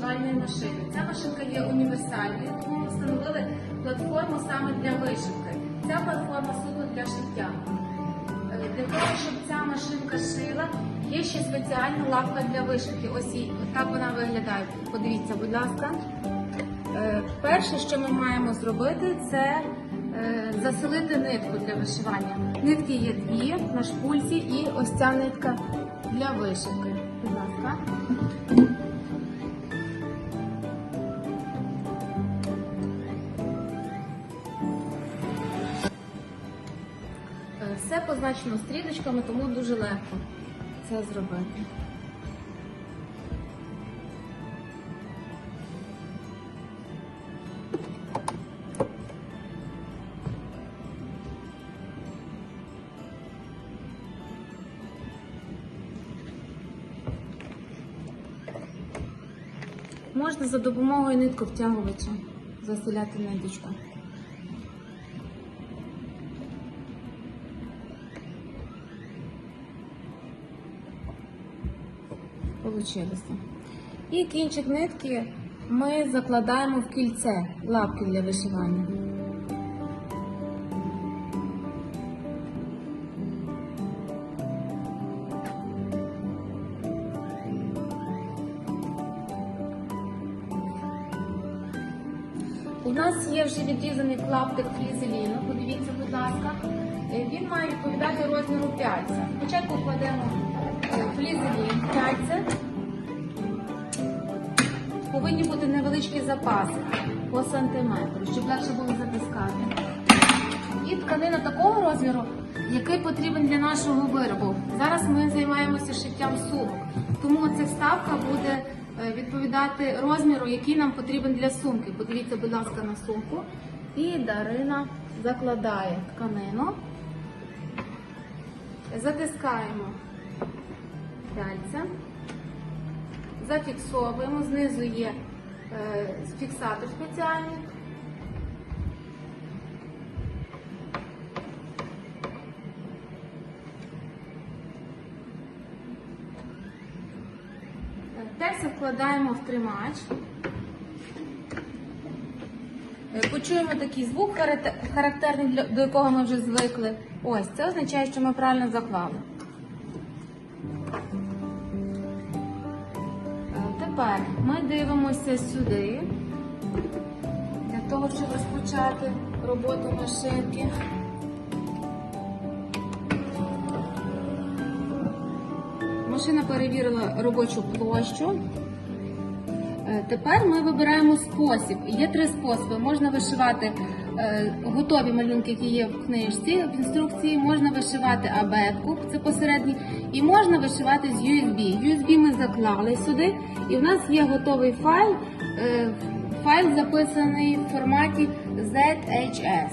вишивальної машини. Ця машинка є універсальною, тому ми встановили платформу саме для вишивки. Ця платформа суто для шиття. Е, Для того, щоб ця машинка шила, є ще спеціальна лапка для вишивки. Ось так вона виглядає. Подивіться, будь ласка. Е, Перше, що ми маємо зробити, це е, заселити нитку для вишивання. Нитки є дві на шпульці і ось ця нитка для вишивки. Позначено стрілочками, тому дуже легко це зробити. Можна за допомогою нитковтягувача заселяти ниточку. Получилося. І кінчик нитки ми закладаємо в кільце лапки для вишивання. У нас є вже відрізаний клаптик флізеліну. Подивіться, будь ласка. Е, Він має відповідати розміру пяльця. Спочатку кладемо е, флізелін. Повинні бути невеличкі запаси по сантиметру, щоб легше було затискати. І тканина такого розміру, який потрібен для нашого виробу. Зараз ми займаємося шиттям сумок, тому ця вставка буде е, відповідати розміру, який нам потрібен для сумки. Подивіться, будь ласка, на сумку. І Дарина закладає тканину, затискаємо пяльця, зафіксовуємо, знизу є е, фіксатор спеціальний. Текст вкладаємо в тримач. Е, Почуємо такий звук, характерний до якого ми вже звикли. Ось, це означає, що ми правильно заклали. Тепер ми дивимося сюди, для того, щоб розпочати роботу машинки. Машина перевірила робочу площу. Е, Тепер ми вибираємо спосіб. Є три способи. Можна вишивати готові малюнки, які є в книжці, в інструкції, можна вишивати абетку, це посередній, і можна вишивати з USB. USB ми заклали сюди, і в нас є готовий файл. Е, Файл записаний в форматі ZHS.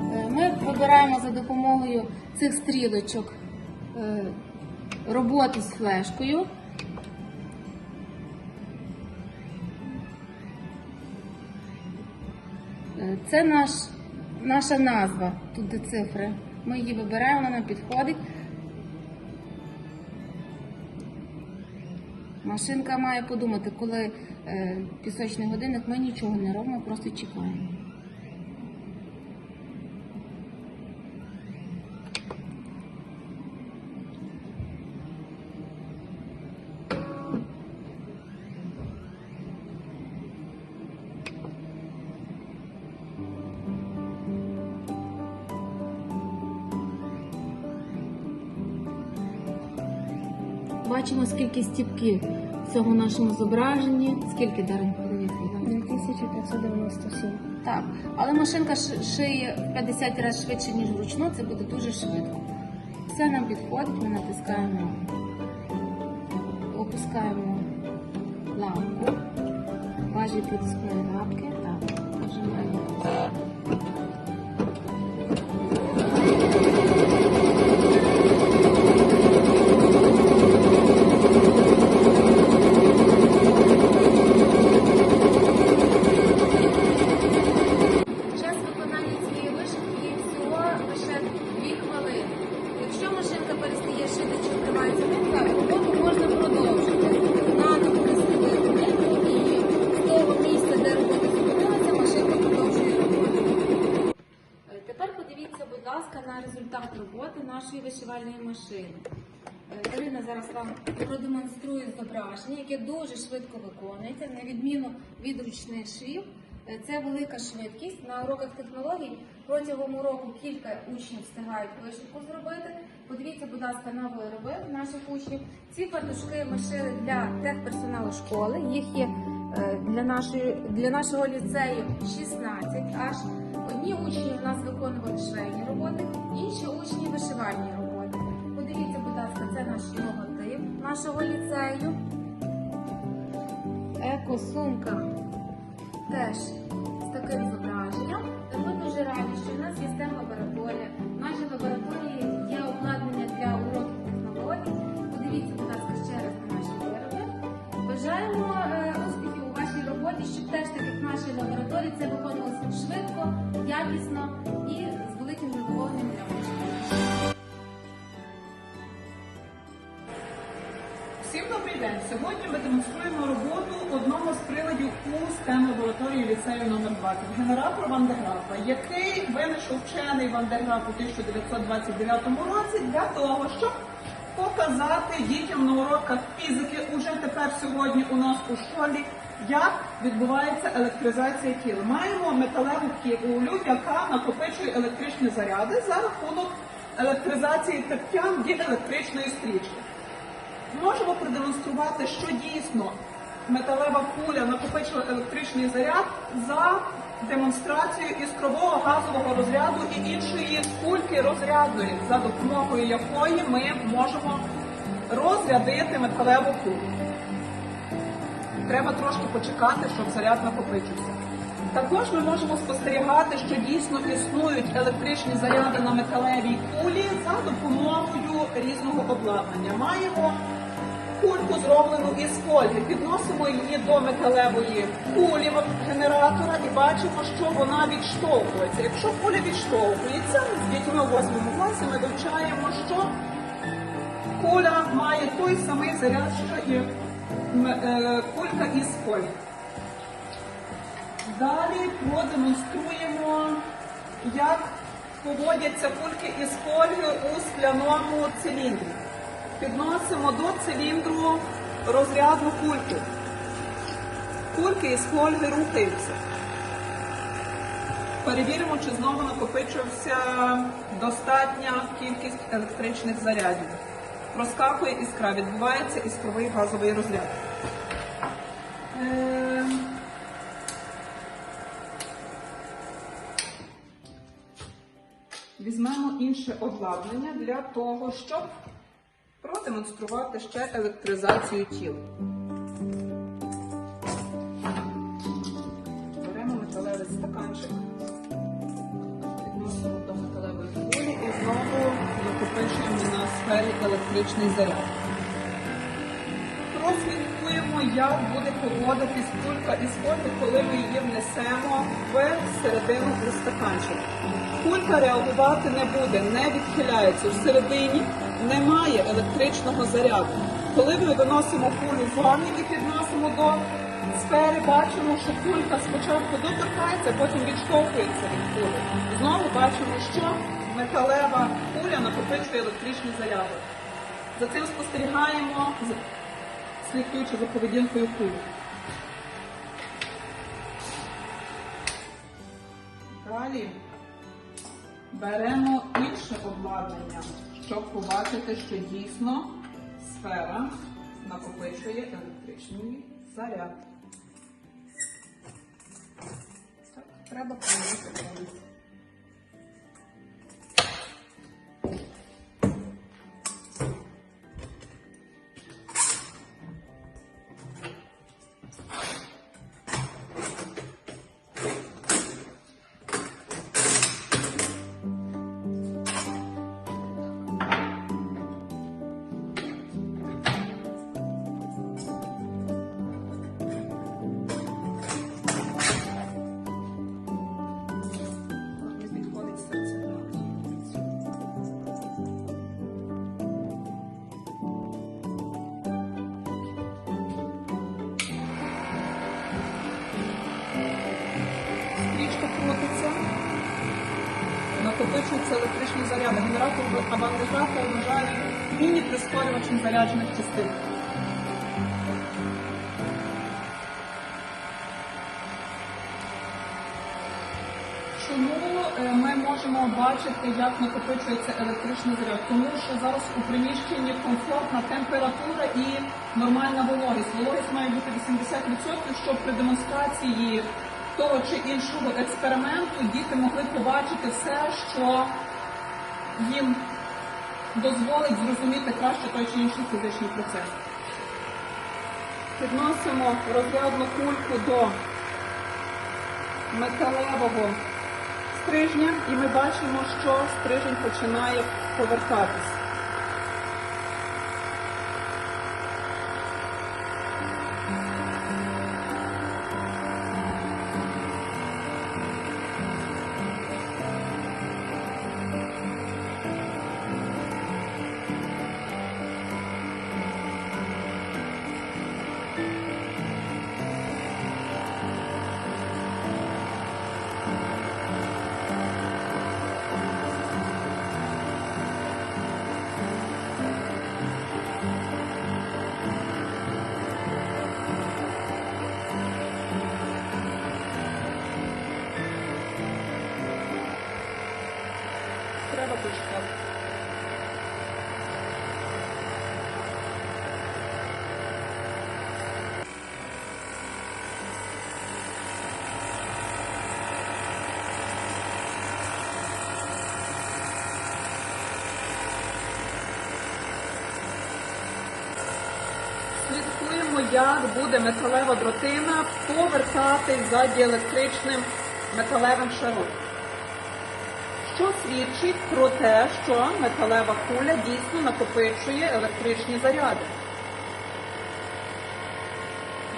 Е, Ми вибираємо за допомогою цих стрілочок е, роботу з флешкою. Це наш, наша назва, тут цифри. Ми її вибираємо, вона підходить. Машинка має подумати, коли е, пісочний годинник, ми нічого не робимо, просто чекаємо. Скільки стіпків в цьому нашому зображенні. Скільки дарень подивіться. 2597. Так, але машинка шиє в 50 разів швидше, ніж вручну, це буде дуже швидко. Все нам підходить, ми натискаємо, опускаємо лампу, важі підскої лапки. Нашої вишивальної машини. Е, Ірина зараз вам продемонструє зображення, яке дуже швидко виконується, на відміну від ручних швів. Е, Це велика швидкість. На уроках технологій протягом уроку кілька учнів встигають вишивку зробити. Подивіться, будь ласка, на вироби наших учнів. Ці фартушки ми шили для техперсоналу школи. Їх є е, для, нашої, для нашого ліцею 16 аж. Одні учні у нас виконували швейні роботи, інші учні вишивальні роботи. Подивіться, будь ласка, це наш логотип нашого ліцею. Еко-сумка теж з таким зображенням. Ми дуже раді, що в нас є STEM лабораторія. В нашій лабораторії є обладнання для уроків технологій. Подивіться, будь ласка, ще раз на наші вироби. Бажаємо е, успіхів у вашій роботі, щоб теж так як в нашій лабораторії це виконувалося швидко, якісно Всім добрий день! Сьогодні ми демонструємо роботу одного з приладів у STEM лабораторії ліцею номер 20 генератор Вандерграфа, який винайшов вчений Вандерграф у 1929 році для того, щоб показати дітям на уроках фізики уже тепер сьогодні у нас у школі, як відбувається електризація тіла. Маємо металеву кулю, яка накопичує електричні заряди за рахунок електризації тертян діелектричної стрічки. Можемо продемонструвати, що дійсно металева куля накопичила електричний заряд за демонстрацією іскрового газового розряду і іншої кульки розрядної, за допомогою якої ми можемо розрядити металеву кулю. Треба трошки почекати, щоб заряд накопичився. Також ми можемо спостерігати, що дійсно існують електричні заряди на металевій кулі за допомогою різного обладнання. Маємо кульку зроблену із фольги, підносимо її до металевої кулі генератора і бачимо, що вона відштовхується. Якщо куля відштовхується, з дітьми у 8 класі ми вивчаємо, що куля має той самий заряд, що і е, кулька із фольги. Далі продемонструємо, як поводяться кульки із фольги у скляному циліндрі. Підносимо до циліндру розрядну кульку. Кульки із фольги рухаються. Перевіримо, чи знову накопичився достатня кількість електричних зарядів. Проскакує іскра, відбувається іскровий газовий розряд. Е, Візьмемо інше обладнання для того, щоб продемонструвати ще електризацію тіл. Беремо металевий стаканчик, відносимо до металевої кулі і знову накопичуємо на сфері електричний заряд. Як буде поводитись кулька із фольги, коли ми її внесемо в середину стаканчик. Кулька реагувати не буде, не відхиляється. Всередині немає електричного заряду. Коли ми виносимо кулю з вами і підносимо до сфери, бачимо, що кулька спочатку доторкається, потім відштовхується від кулі. Знову бачимо, що металева куля накопичує електричні заряди. За цим спостерігаємо, слідкуючи за поведінкою кулі. Далі беремо інше обладнання, щоб побачити, що дійсно сфера накопичує електричний заряд. Так, треба помити. Накопичуються електричні заряди. Генератор аванграфа вважає міні-прискорювачем заряджених частин. Чому е, ми можемо бачити, як накопичується електричний заряд? Тому що зараз у приміщенні комфортна температура і нормальна вологість. Вологість має бути 80%, щоб при демонстрації того чи іншого експерименту діти могли побачити все, що їм дозволить зрозуміти краще той чи інший фізичний процес. Підносимо розрядну кульку до металевого стрижня, і ми бачимо, що стрижень починає повертатись. Як буде металева дротина повертатись за діелектричним металевим шаром що свідчить про те, що металева куля дійсно накопичує електричні заряди.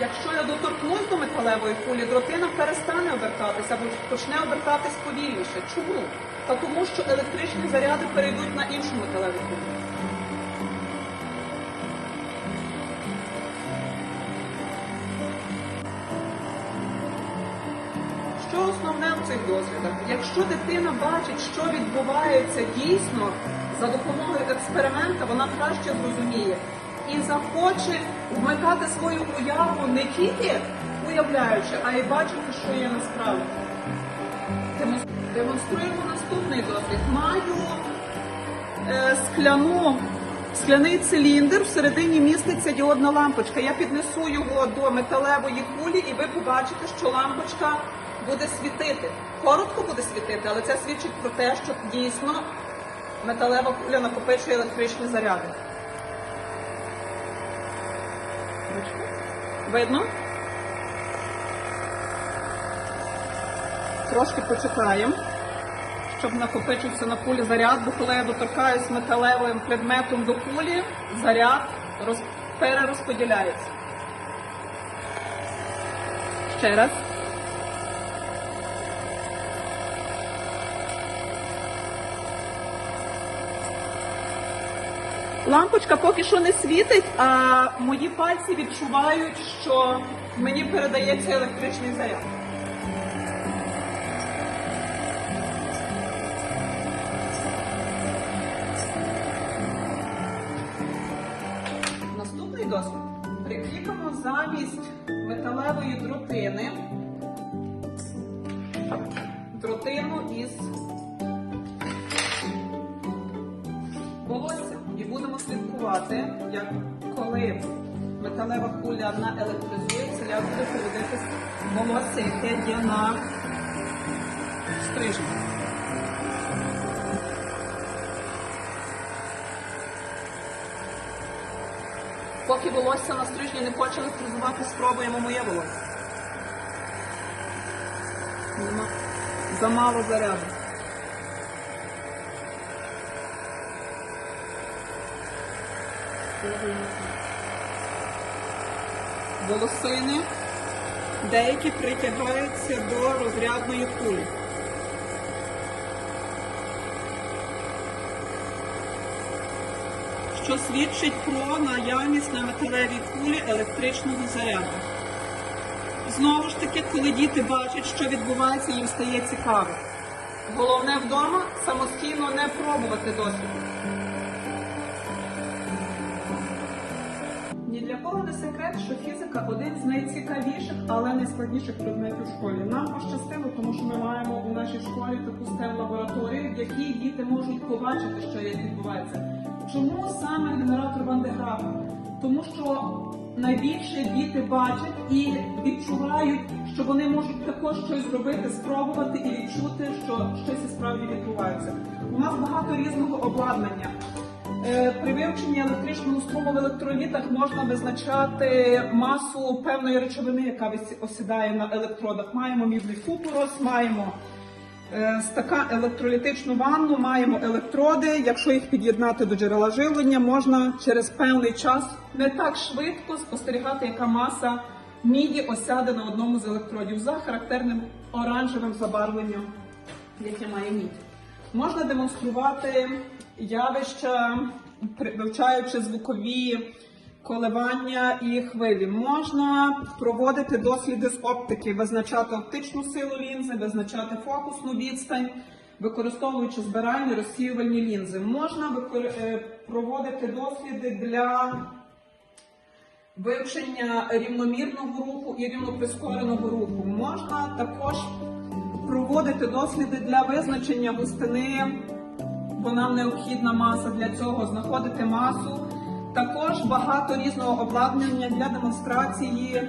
Якщо я доторкнусь до металевої кулі, дротина перестане обертатися або почне обертатись повільніше. Чому? Та тому, що електричні заряди перейдуть на іншу металеву кулю. Дослідах? Якщо дитина бачить, що відбувається дійсно за допомогою експеримента, вона краще зрозуміє і захоче вмикати свою уяву не тільки уявляючи, а й бачити, що є насправді. Демонструємо наступний дослід. Маю е, скляну, скляний циліндр, всередині міститься діодна лампочка. Я піднесу його до металевої кулі, і ви побачите, що лампочка буде світити. Коротко буде світити, але це свідчить про те, що дійсно металева куля накопичує електричні заряди. Видно? Трошки почекаємо щоб накопичився на кулі заряд, бо коли я доторкаюсь металевим предметом до кулі, заряд роз... перерозподіляється. Ще раз. Лампочка поки що не світить, а мої пальці відчувають, що мені передається електричний заряд. Як буде поводитись волосся, яке є на стрижні. Поки волосся на стрижні не хоче електризувати, спробуємо моє волосся. Нема. Замало заряду. Волосини деякі притягаються до розрядної кулі. що свідчить про наявність на металевій кулі електричного заряду. Знову ж таки, коли діти бачать, що відбувається, їм стає цікаво. Головне вдома самостійно не пробувати досвід. З найцікавіших, але найскладніших предметів в школі. Нам пощастило, тому що ми маємо у нашій школі таку stem лабораторію, в якій діти можуть побачити, що як відбувається. Чому саме генератор Ван? Тому що найбільше діти бачать і відчувають, що вони можуть також щось зробити, спробувати і відчути, що щось справді відбувається. У нас багато різного обладнання. Е, При вивченні електричного струму в електролітах можна визначати масу певної речовини, яка осідає на електродах. Маємо мідний купорос, маємо е, стака електролітичну ванну, маємо електроди. Якщо їх під'єднати до джерела живлення, можна через певний час не так швидко спостерігати, яка маса міді осяде на одному з електродів за характерним оранжевим забарвленням, яке має мідь. Можна демонструвати явища, вивчаючи звукові коливання і хвилі. Можна проводити досліди з оптики, визначати оптичну силу лінзи, визначати фокусну відстань, використовуючи збиральні розсіювальні лінзи. Можна е, проводити досліди для вивчення рівномірного руху і рівноприскореного руху. Можна також проводити досліди для визначення густини, бо нам необхідна маса для цього, знаходити масу. Також багато різного обладнання для демонстрації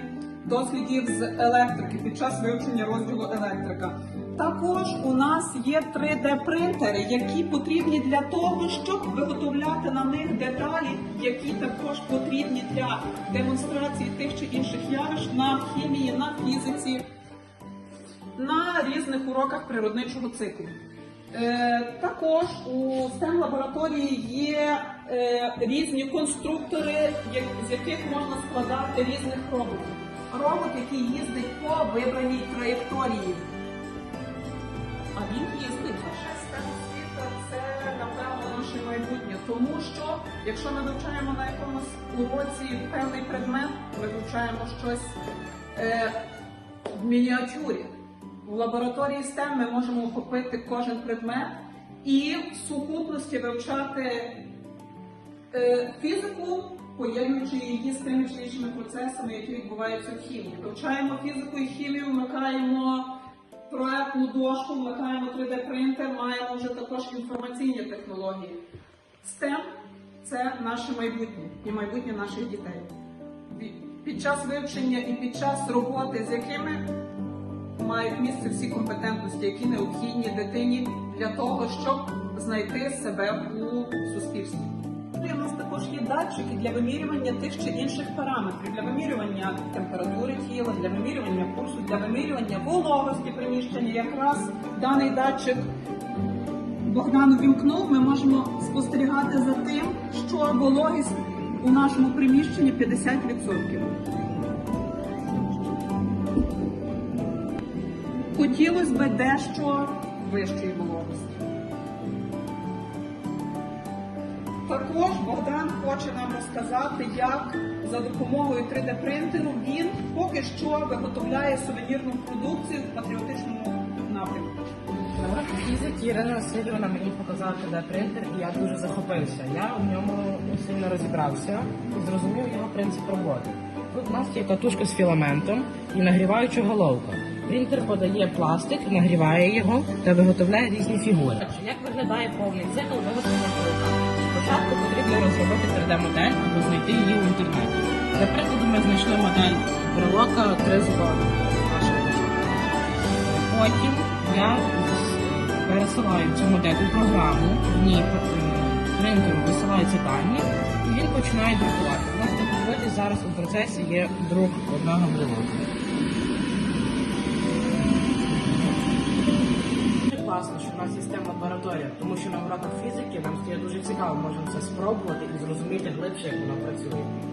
дослідів з електрики під час вивчення розділу електрика. Також у нас є 3D-принтери, які потрібні для того, щоб виготовляти на них деталі, які також потрібні для демонстрації тих чи інших явищ на хімії, на фізиці, на різних уроках природничого циклу. Е, також у STEM лабораторії є е, різні конструктори, з яких можна складати різних роботів. Робот, який їздить по вибраній траєкторії. А він їздить. Це напевно наше майбутнє, тому що якщо ми вивчаємо на якомусь уроці певний предмет, ми вивчаємо щось е, в мініатюрі. В лабораторії STEM ми можемо охопити кожен предмет і в сукупності вивчати е, фізику, поєднуючи її з тими чи іншими процесами, які відбуваються в хімії. Вивчаємо фізику і хімію, вмикаємо проектну дошку, вмикаємо 3D-принтер, маємо вже також інформаційні технології. STEM – це наше майбутнє і майбутнє наших дітей. Під- Під час вивчення і під час роботи, з якими мають місце всі компетентності, які необхідні дитині для того, щоб знайти себе у суспільстві. У нас також є датчики для вимірювання тих чи інших параметрів, для вимірювання температури тіла, для вимірювання пульсу, для вимірювання вологості приміщення. Якраз даний датчик Богдан увімкнув, ми можемо спостерігати за тим, що вологість у нашому приміщенні 50%. Хотілося б дещо вищої вологості. Також Богдан хоче нам розказати, як за допомогою 3D-принтеру він поки що виготовляє сувенірну продукцію в патріотичному напрямку. На уроці Ірина Васильівна мені показала 3D-принтер, і я дуже захопився. Я в ньому сильно розібрався і зрозумів його принцип роботи. Тут у нас є катушка з філаментом і нагріваюча головка. Принтер подає пластик, нагріває його та виготовляє різні фігури. Як виглядає повний цикл виготовлення кулика? Спочатку потрібно розробити 3D-модель або знайти її в інтернеті. Для прикладу ми знайшли модель брелока 3 згоди. Потім я пересилаю цю модель у програму, в ній е, принтеру висилаються дані, і він починає друкувати. У нас на підводі зараз у процесі є друк одного брелока. Дуже класно, що в нас є STEM лабораторія, тому що на уроках фізики нам стає дуже цікаво, можемо це спробувати і зрозуміти глибше, як вона працює.